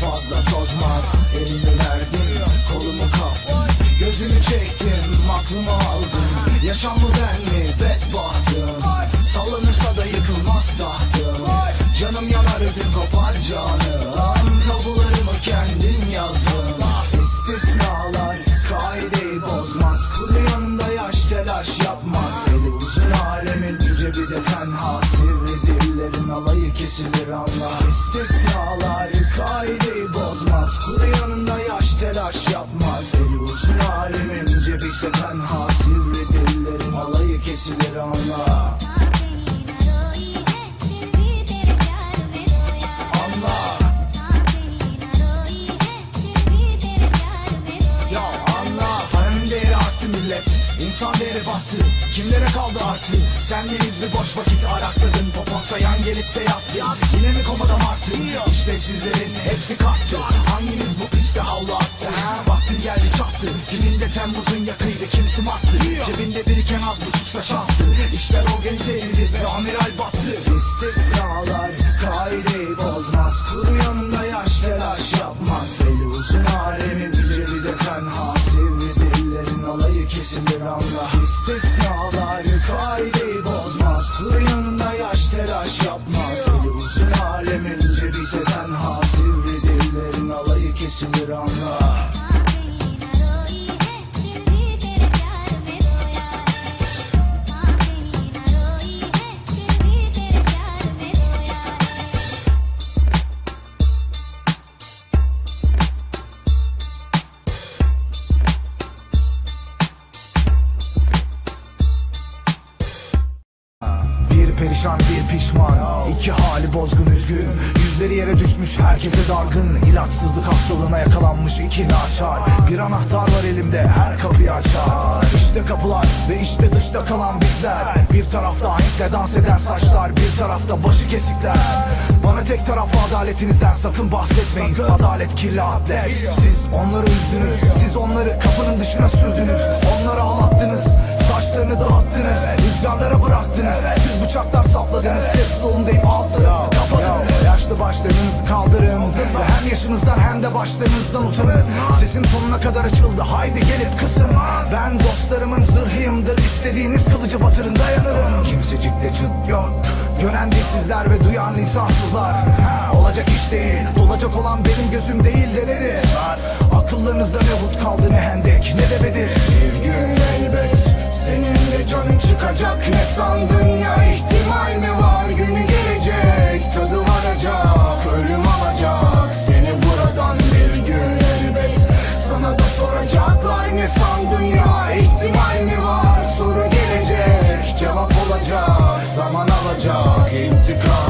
fazla tozmaz. Elini verdim kolumu kaptım Gözümü çektim aklımı aldım. Yaşam mı ben mi? Bedbahtım. Sallanırsa da yıkılmaz tahtım. Canım yanar ödüm kopar canım. Tabularımı kendim yazdım. İstisnalar kaideyi bozmaz. Kuru yanında yaş telaş yapmaz. Eli uzun alemin yüce bir de tenha. Sivri dillerin alayı kesilir anla İstisnalar. Kaideyi bozmaz Kuru yanında yaş telaş yapmaz. Eli uzun alemin yüce bir ise tenha Sivri dillerin alayı kesilir arttı millet. İnsan değeri battı Kimlere kaldı artı? Sendeniz bir boş vakit arakladın Popon sayan gelip de yattı. Yine mi komada martı İşlevsizlerin hepsi kalktı Hanginiz bu piste havlu attı? Vaktin geldi çattı. Kimin de Temmuz'un yakıydı kimsi attı Cebinde biriken az buçuksa şanstı İşler organizeydi ve amiral battı perişan bir pişman iki hali bozgun üzgün. Yüzleri yere düşmüş herkese dargın. İlaçsızlık hastalığına yakalanmış iki naçar. Bir anahtar var elimde her kapıyı açar. İşte kapılar ve işte dışta kalan bizler. Bir tarafta ahenkle dans eden saçlar Bir tarafta başı kesikler. Bana tek taraflı adaletinizden sakın bahsetmeyin. Adalet kirli atlet Siz onları üzdünüz. Siz onları kapının dışına sürdünüz. Onları ağlattınız. Saçlarını dağıttınız Rüzgarlara bıraktınız. Siz bıçaklar sapladınız. Sessiz olun deyip ağızlarınızı kapadınız Yaşlı başlarınızı kaldırın. Ve hem yaşınızdan hem de başlarınızdan utanın. Sesim sonuna kadar açıldı. Haydi gelip kısın. Ben dostlarımın zırhıyımdır. İstediğiniz kılıcı batırın dayanırım. Kimsecikte çıt yok. Gören dilsizler ve duyan lisansızlar Olacak iş değil. Dolacak olan benim gözüm değil de nedir? Akıllarınızda ne hut kaldı ne hendek ne de bedir Zaman alacak